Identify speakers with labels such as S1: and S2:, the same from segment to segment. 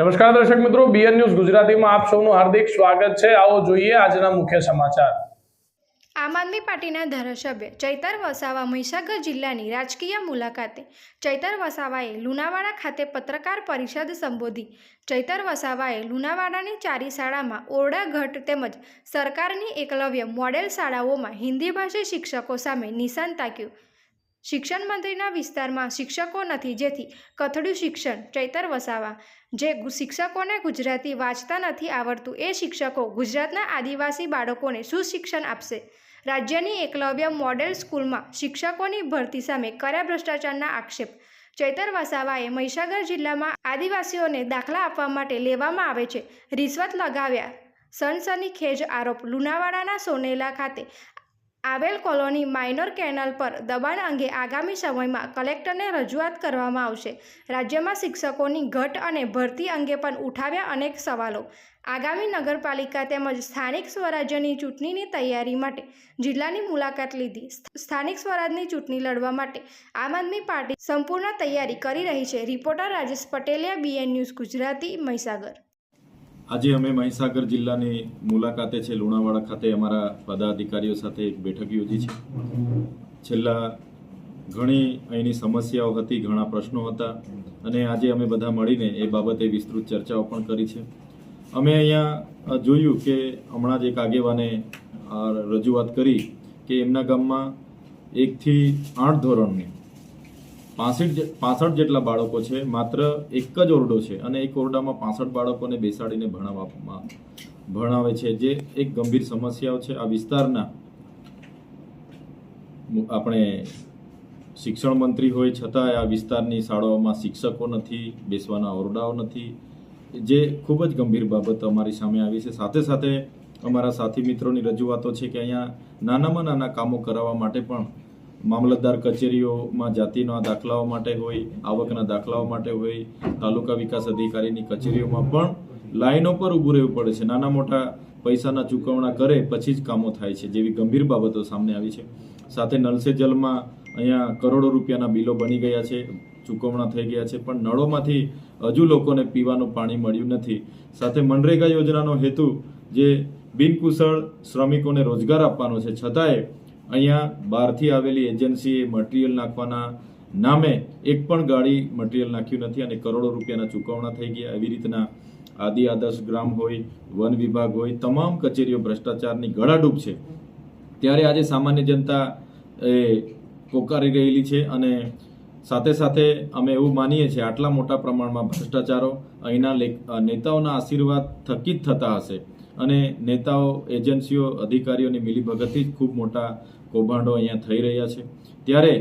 S1: નમસ્કાર દર્શક મિત્રો બીએન ન્યૂઝ ગુજરાતીમાં આપ સૌનું હાર્દિક સ્વાગત છે. આવો જોઈએ આજના મુખ્ય સમાચાર.
S2: આમ આદમી પાર્ટીના ધારાસભ્ય ચૈતર વસાવા મહીસાગર જિલ્લાની રાજકીય મુલાકાતે ચૈતર વસાવાએ લુણાવાડા ખાતે પત્રકાર પરિષદ સંબોધી. ચૈતર વસાવાએ લુણાવાડાની ચારી શાળામાં ઓરડા ઘટ તેમજ સરકારની એકલવ્ય મોડેલ શાળાઓમાં હિન્દી ભાષી શિક્ષકો સામે નિશાન તાક્યું. શિક્ષણ મંત્રીના વિસ્તારમાં શિક્ષકો નથી, જેથી કથળ્યું શિક્ષણ ચૈતર વસાવા. જે શિક્ષકોને ગુજરાતી વાંચતા નથી આવડતું, એ શિક્ષકો ગુજરાતના આદિવાસી બાળકોને શું આપશે. રાજ્યની એકલવ્ય મોડેલ સ્કૂલમાં શિક્ષકોની ભરતી સામે કર્યા ભ્રષ્ટાચારના આક્ષેપ. ચૈતર વસાવાએ મહીસાગર જિલ્લામાં આદિવાસીઓને દાખલા આપવા માટે લેવામાં આવે છે, રિશ્વત લગાવ્યા. સનસની ખેજ આરોપ, લુણાવાડાના સોનેલા ખાતે આવેલ કોલોની માઇનોર કેનલ પર દબાણ અંગે આગામી સમયમાં કલેક્ટરને રજૂઆત કરવામાં આવશે. રાજ્યમાં શિક્ષકોની ઘટ અને ભરતી અંગે પણ ઉઠાવ્યા અનેક સવાલો. આગામી નગરપાલિકા તેમજ સ્થાનિક સ્વરાજ્યની ચૂંટણીની તૈયારી માટે જિલ્લાની મુલાકાત લીધી. સ્થાનિક સ્વરાજની ચૂંટણી લડવા માટે આમ આદમી પાર્ટી સંપૂર્ણ તૈયારી કરી રહી છે. Reporter Rajesh Pateliya BN news Gujarati Mahisagar.
S3: આજે અમે મહીસાગર જિલ્લાની મુલાકાતે છે. લુણાવાડા ખાતે અમારા પદાધિકારીઓ સાથે એક બેઠક યોજી છે. છેલ્લા ઘણી અહીંની સમસ્યાઓ હતી, ઘણા પ્રશ્નો હતા અને આજે અમે બધા મળીને એ બાબતે વિસ્તૃત ચર્ચાઓ પણ કરી છે. અમે અહીંયા જોયું કે હમણાં જ એક આગેવાને રજૂઆત કરી કે એમના ગામમાં એકથી આઠ ધોરણની પાસઠ પાસઠ જેટલા બાળકો છે, માત્ર એક જ ઓરડો છે અને એક ઓરડામાં પાસઠ બાળકોને બેસાડીને ભણાવવામાં ભણાવે છે, જે એક ગંભીર સમસ્યાઓ છે. આ વિસ્તારના આપણે શિક્ષણ મંત્રી હોય, છતાંય આ વિસ્તારની શાળાઓમાં શિક્ષકો નથી, બેસવાના ઓરડાઓ નથી. જે ખૂબ જ ગંભીર બાબત અમારી સામે આવી છે. સાથે સાથે અમારા સાથી મિત્રોની રજૂઆતો છે કે અહીંયા નાનામાં નાના કામો કરાવવા માટે પણ મામલતદાર કચેરીઓમાં જાતિના દાખલાઓ માટે હોય, આવકના દાખલાઓ માટે હોય, તાલુકા વિકાસ અધિકારીની કચેરીઓમાં પણ લાઈનો પર ઊભું રહેવું પડે છે. નાના મોટા પૈસાના ચૂકવણા કરે પછી જ કામો થાય છે, જેવી ગંભીર બાબતો સામે આવી છે. સાથે નલસે જલમાં અહીંયા કરોડો રૂપિયાના બિલો બની ગયા છે, ચૂકવણા થઈ ગયા છે, પણ નળોમાંથી હજુ લોકોને પીવાનું પાણી મળ્યું નથી. સાથે મનરેગા યોજનાનો હેતુ જે બિનકુશળ શ્રમિકોને રોજગાર આપવાનો છે. છતાંય અહીંયા બહારથી આવેલી એજન્સીએ મટીરિયલ નાખવાના નામે એક પણ ગાડી મટીરિયલ નાખ્યું નથી અને કરોડો રૂપિયાના ચૂકવણા થઈ ગયા. એવી રીતના આદિ આદર્શ ગ્રામ હોય, વન વિભાગ હોય, તમામ કચેરીઓ ભ્રષ્ટાચારની ગળાડૂબ છે. ત્યારે આજે સામાન્ય જનતા એ પોકારી રહેલી છે અને સાથે સાથે અમે એવું માનીએ છીએ આટલા મોટા પ્રમાણમાં ભ્રષ્ટાચારો અહીંના નેતાઓના આશીર્વાદ થકી જ થતા હશે. અને નેતાઓ, એજન્સીઓ, અધિકારીઓની મિલીભગતથી જ ખૂબ મોટા કૌભાંડો અહીંયા થઈ રહ્યા છે. ત્યારે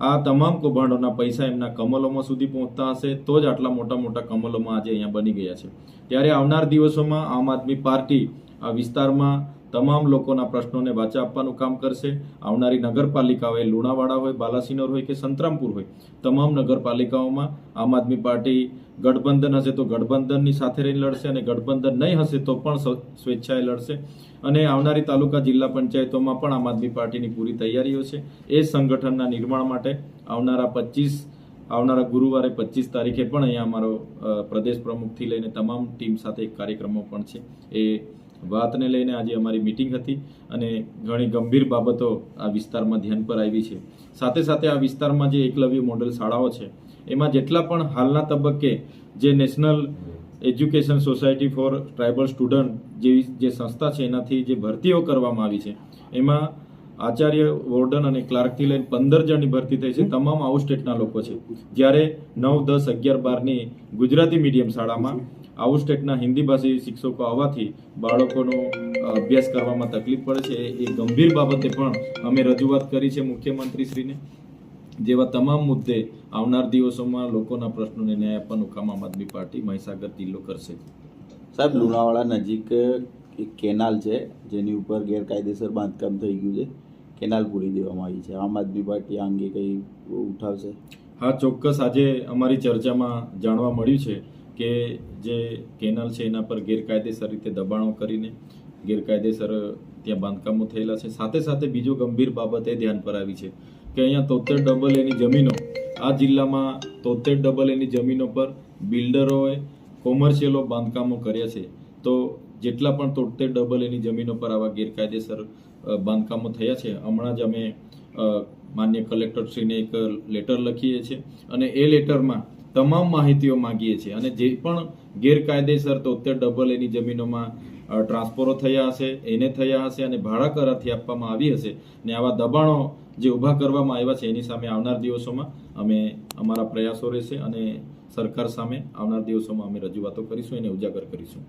S3: આ તમામ કૌભાંડોના પૈસા એમના કમલોમાં સુધી પહોંચતા હશે તો જ આટલા મોટા મોટા કમલોમાં આજે અહીંયા બની ગયા છે. ત્યારે આવનાર દિવસોમાં આમ આદમી પાર્ટી આ વિસ્તારમાં તમામ લોકોના પ્રશ્નોને વાચા આપવાનું કામ કરશે. આવનારી નગરપાલિકાઓ એ લુણાવાડા હોય, બાલાસિનોર હોય કે સંતરામપુર હોય, તમામ નગરપાલિકાઓમાં આમ આદમી પાર્ટી ગઠબંધન હશે તો ગઠબંધનની સાથે રહીને લડશે અને ગઠબંધન નહીં હશે તો પણ સ્વેચ્છાએ લડશે. અને આવનારી તાલુકા જિલ્લા પંચાયતોમાં પણ આમ આદમી પાર્ટીની પૂરી તૈયારીઓ છે. એ સંગઠનના નિર્માણ માટે આવનારા પચીસ, આવનારા ગુરુવારે પચીસ તારીખે પણ અહીંયા અમારો પ્રદેશ પ્રમુખથી લઈને તમામ ટીમ સાથે એક કાર્યક્રમો પણ છે. એ વાતને લઈને આજે અમારી મિટિંગ હતી અને ઘણી ગંભીર બાબતો આ વિસ્તારમાં ધ્યાન પર આવી છે. સાથે સાથે આ વિસ્તારમાં જે એકલવ્ય મોડેલ શાળાઓ છે એમાં જેટલા પણ હાલના તબક્કે જે national education society for tribal student જેવી જે સંસ્થા છે એનાથી જે ભરતીઓ કરવામાં આવી છે એમાં આચાર્ય વોર્ડન અને ક્લાર્કથી લઈને પંદર જણની ભરતી થઈ છે. તમામ આઉટ સ્ટેટના લોકો છે. જ્યારે નવ દસ અગિયાર બારની ગુજરાતી મીડિયમ શાળામાં આઉટ સ્ટેટના હિન્દી ભાષી શિક્ષકો આવવાથી બાળકોનો અભ્યાસ કરવામાં તકલીફ પડે છે. એ- ગંભીર બાબતે પણ અમે રજૂઆત કરી છે મુખ્યમંત્રીશ્રીને. જેવા તમામ મુદ્દે આવનાર દિવસોમાં લોકોના પ્રશ્નોને ન્યાય આપવાનું કામ આમ આદમી પાર્ટી મહીસાગર જિલ્લો કરશે.
S4: સાહેબ લુણાવાડા નજીક એક કેનાલ છે જેની ઉપર ગેરકાયદેસર બાંધકામ થઈ ગયું છે. કેનાલ પૂરી દેવામાં આવી છે. આમ આદમી પાર્ટી આ અંગે કંઈ ઉઠાવશે?
S3: હા ચોક્કસ. આજે અમારી ચર્ચામાં જાણવા મળ્યું છે કે જે કેનાલ છે એના પર ગેરકાયદેસર રીતે દબાણો કરીને ગેરકાયદેસર ત્યાં બાંધકામો થયેલા છે. સાથે સાથે બીજો ગંભીર બાબત એ ધ્યાન પર આવી છે કે અહીંયા તોતેર ડબલ એની જમીનો, આ જિલ્લામાં તોતેર ડબલ એની જમીનો પર બિલ્ડરોએ કોમર્શિયલો બાંધકામો કર્યા છે. તો જેટલા પણ તોતેર ડબલ એની જમીનો પર આવા ગેરકાયદેસર બાંધકામો થયા છે, હમણાં જ અમે માન્ય કલેક્ટરશ્રીને એક લેટર લખીએ છીએ અને એ લેટરમાં તમામ માહિતીઓ માંગીએ છીએ. અને જે પણ ગેરકાયદેસર તોતેર ડબલ એની જમીનોમાં ટ્રાન્સફરો થયા હશે, એને થયા હશે અને ભાડા કરારથી આપવામાં આવી હશે ને આવા દબાણો જે ઊભા કરવામાં આવ્યા છે એની સામે આવનાર દિવસોમાં અમે અમારા પ્રયાસો રહેશે અને સરકાર સામે આવનાર દિવસોમાં અમે રજૂઆતો કરીશું એને ઉજાગર કરીશું.